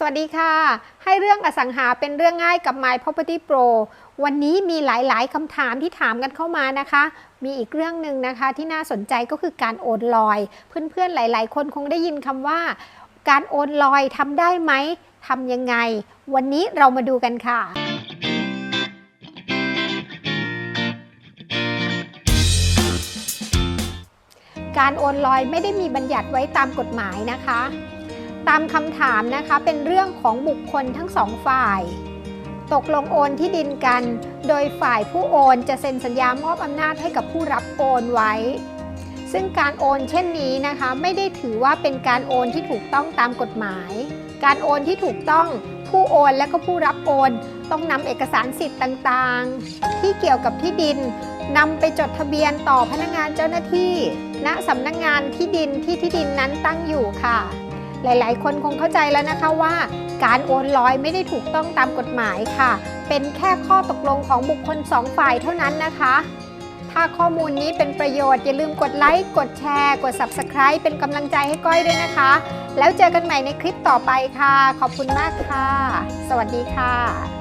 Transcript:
สวัสดีค่ะ ให้เรื่องอสังหาเป็นเรื่องง่ายกับ My Property Pro วันนี้มีหลาย ๆคำถามที่ถามกันเข้ามานะคะ มีอีกเรื่องหนึ่งนะคะที่น่าสนใจก็คือการโอนลอย เพื่อน ๆ หลาย ๆ คนคงได้ยินคำว่า การโอนลอยทำได้ไหมทำยังไง วันนี้เรามาดูกันค่ะการโอนลอยไม่ได้มีบัญญัติไว้ตามกฎหมายนะคะ ตามคำถามนะคะเป็นเรื่องของบุคคลทั้งสองฝ่าย ตกลงโอนที่ดินกัน โดยฝ่ายผู้โอนจะเซ็นสัญญามอบอำนาจให้กับผู้รับโอนไว้ ซึ่งการโอนเช่นนี้นะคะไม่ได้ถือว่าเป็นการโอนที่ถูกต้องตามกฎหมาย การโอนที่ถูกต้องผู้โอนและก็ผู้รับโอนต้องนำเอกสารสิทธิ์ต่างๆ ที่เกี่ยวกับที่ดินนำไปจดทะเบียนต่อพนักงานเจ้าหน้าที่ ณสำนักงงานที่ดินที่ที่ดินนั้นตั้งอยู่ค่ะ หลาย ๆ คนคงเข้าใจแล้วนะคะว่า การโอนลอยไม่ได้ถูกต้องตามกฎหมายค่ะ เป็นแค่ข้อตกลงของบุคคลสองฝ่ายเท่านั้นนะคะ ถ้าข้อมูลนี้เป็นประโยชน์ อย่าลืมกดไลค์ กดแชร์ กด Subscribe เป็นกำลังใจให้ก้อยด้วยนะคะ แล้วเจอกันใหม่ในคลิปต่อไปค่ะ ขอบคุณมากค่ะ สวัสดีค่ะ